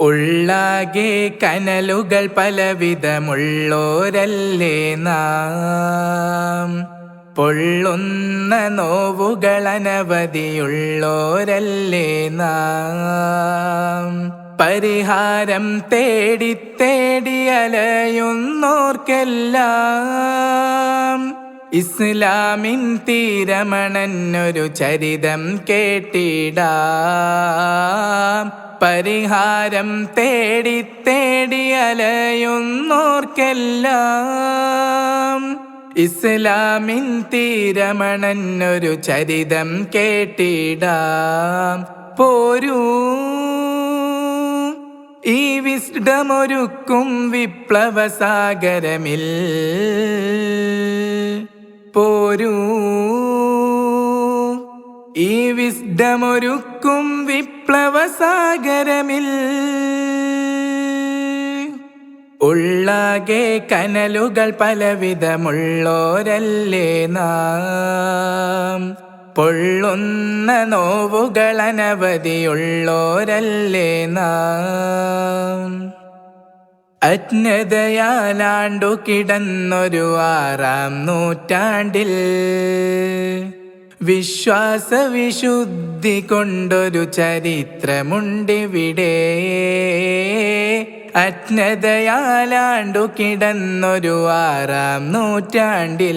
ഉള്ളാകെ കനലുകൾ പലവിധമുള്ളോരല്ലേ നാം? പൊള്ളുന്ന നോവുകൾ അനവധിയുള്ളോരല്ലേ നാം? പരിഹാരം തേടി തേടി അലയുന്നോർക്കെല്ലാം ഇസ്ലാമിൻ തീരമണന്നൊരു ചരിതം കേട്ടിടാം. പരിഹാരം തേടി തേടി അലയുന്നോർക്കെല്ലാം. ഇസ്ലാമിൻ തീരമണന്നൊരു ചരിതം കേട്ടിടാം. പോരൂ. ഈ വിസ്ഡമൊരുക്കും വിപ്ലവസാഗരമിൽ. പോരൂ. ഈ വിസ്ഡമൊരുക്കും വിപ്ലവസാഗരമിൽ. ഉള്ളാകെ കനലുകൾ പലവിധമുള്ളോരല്ലേ നാം. പൊള്ളുന്ന നോവുകൾ അനവധിയുള്ളോരല്ലേ നാം. അജ്ഞതയാലാണ്ടു കിടന്നൊരു ആറാം നൂറ്റാണ്ടിൽ. വിശ്വാസവിശുദ്ധി കൊണ്ടൊരു ചരിത്രമുണ്ടിവിടെ. അജ്ഞതയാലാണ്ടു കിടന്നൊരു ആറാം നൂറ്റാണ്ടിൽ.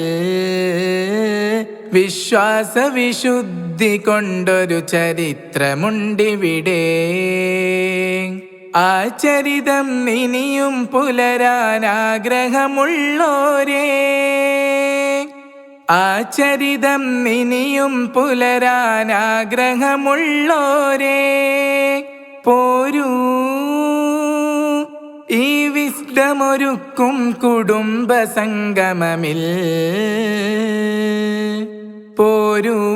വിശ്വാസവിശുദ്ധി കൊണ്ടൊരു ചരിത്രമുണ്ടിവിടെ. ആ ചരിതം ഇനിയും പുലരാൻ ആഗ്രഹമുള്ളോരേ. ആ ചരിതം ഇനിയും പുലരാൻ ആഗ്രഹമുള്ളോരേ. പോരൂ. ഈ വിസ്ഡമൊരുക്കും കുടുംബ സംഗമമിൽ പോരൂ.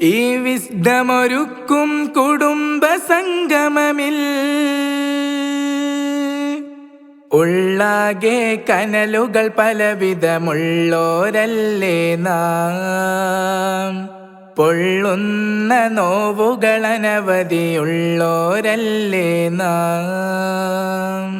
ഈ വിസ്ഡമൊരുക്കും കുടുംബ സംഗമമിൽ ഉള്ളാകെ കനലുകൾ പലവിധമുള്ളോരല്ലേ നാം? പൊള്ളുന്ന നോവുകൾ അനവധിയുള്ളോരല്ലേ നാം?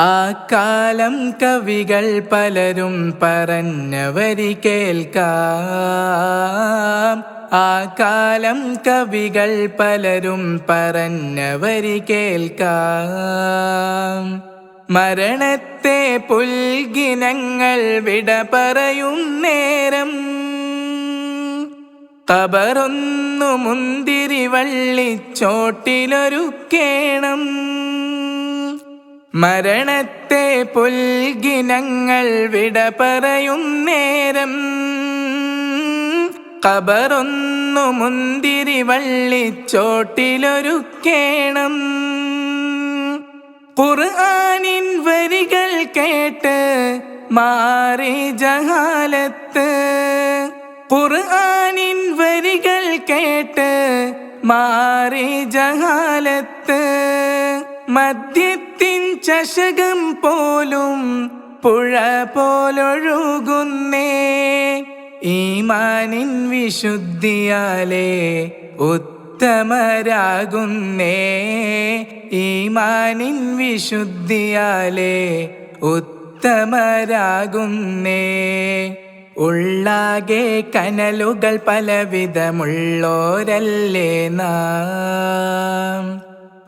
ആ കാലം കവികൾ പലരും പറഞ്ഞവരി കേൾക്കാം. ആ കാലം കവികൾ പലരും പറഞ്ഞവരി കേൾക്കാം. മരണത്തെ പുൽഗിനങ്ങൾ വിട പറയും നേരം. കബറൊന്നു മുന്തിരി വള്ളിച്ചോട്ടിലൊരുക്കേണം. മരണത്തെ പുൽഗിനങ്ങൾ വിട പറയും നേരം. കബറൊന്നു മുന്തിരി വള്ളിച്ചോട്ടിലൊരുക്കേണം. ഖുർആനിൻ വരികൾ കേട്ട് മാറി ജഹാലത്ത്. ഖുർആനിൻ വരികൾ കേട്ട് മാറി ജഹാലത്ത്. മദ്യത്തിൻ ചഷകം പോലും പുഴ പോലൊഴുകുന്നേ. ഈമാനിൻ വിശുദ്ധിയാലേ ഉത്തമരാകുന്നേ. ഈമാനിൻ വിശുദ്ധിയാലേ ഉത്തമരാകുന്നേ. ഉള്ളാകെ കനലുകൾ പലവിധമുള്ളോരല്ലേ നാം.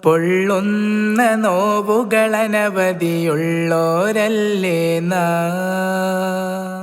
പൊള്ളുന്ന നോവുകൾ അനവധിയുള്ളോരല്ലേ നാം.